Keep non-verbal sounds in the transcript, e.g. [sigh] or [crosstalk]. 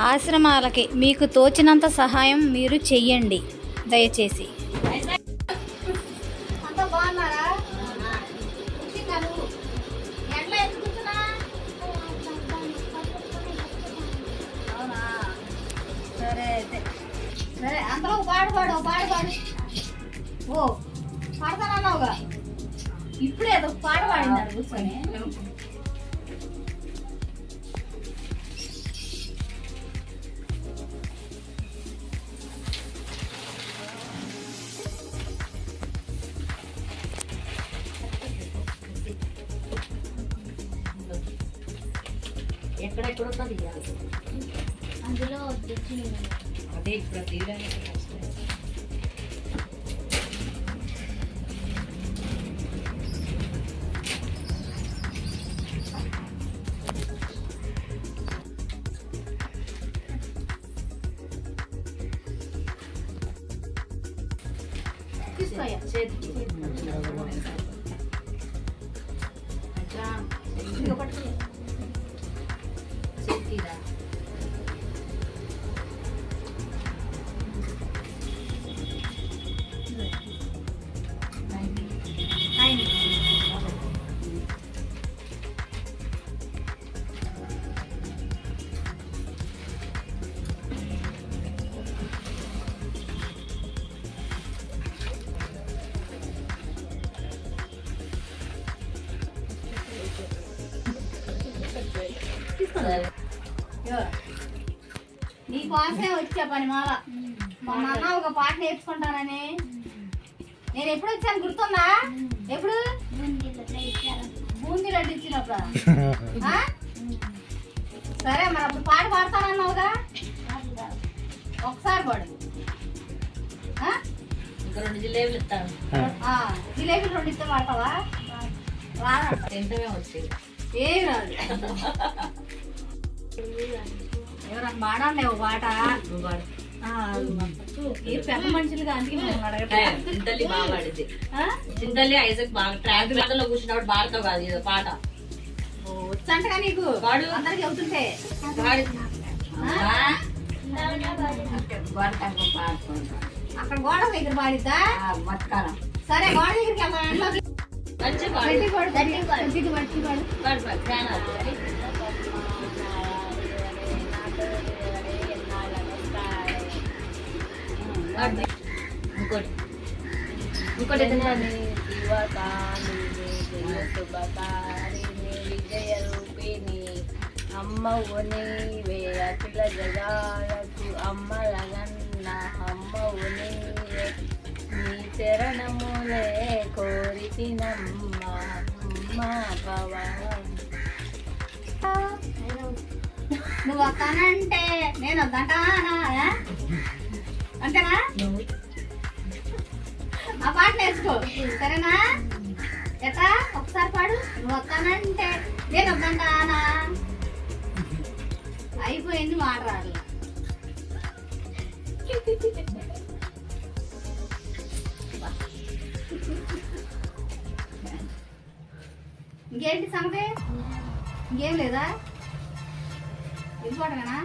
ఆశ్రమాలకి మీకు తోచినంత సహాయం మీరు చెయ్యండి. దయచేసి. అంతా బాగున్నారా? కూర్చున్నా ఎక్కడెక్కడ ఉంటుంది అందులో అదే ఇప్పుడు తీయడానికి చేతికి. cantidad. Gracias. నీ కోసమే వచ్చా పని మాల మా నాన్న ఒక పాట నేర్చుకుంటానని. నేను ఎప్పుడు వచ్చాను గుర్తుందా? ఎప్పుడు? బూందీ లడ్డు ఇచ్చినప్పుడు? [laughs] సరే మరి అప్పుడు పాట పాడతానన్నావుగా? ఒకసారి పాడు. రెండు జిలేబులు ఇస్తాను. ఆ, జిలేబీ రెండు ఇస్తే పాడతావా? రాదా వచ్చేది. ఏమి రాదు [laughs] ఎవరన్నా ఒక పాట? వాడు. మీరు పెద్ద మనుషులుగా అందుకే మిమ్మల్ని అడగట్లేదు. చింతల్లి బాగా పాడింది? చింతల్లి ఐజక్ బాగా ట్రాక్లో కూర్చున్నప్పుడు పాడతావు కాదు ఇది పాట. వచ్చంటగా నీకు. పాడు. అందరికి పాడి అక్కడ గోడ దగ్గర పాడిద్దా? బతకాలం. సరే గోడ దగ్గరికి. మంచి పాడు. గట్టి పాడు, గట్టి పాడు, ఇంకోటి ఇంకోటి విజయ రూపిణి అమ్మ నీవే అఖిల జగాలకు అమ్మలగన్న నీవే నీ చరణములే కోరితినమ్మ అమ్మ భవ నువ్వు వస్తానంటే నేను వద్దంటానా అంతేనా? ఆ పాట నేర్చుకో. సరేనా? ఎట్లా ఒకసారి పాడు. నువ్వు వస్తానంటే నేను వద్దంటానా? అయిపోయింది మాట రాదు. ఇంకేంటి సంగతి? ఇంకేం లేదా? వెళ్ళిపోవటమేనా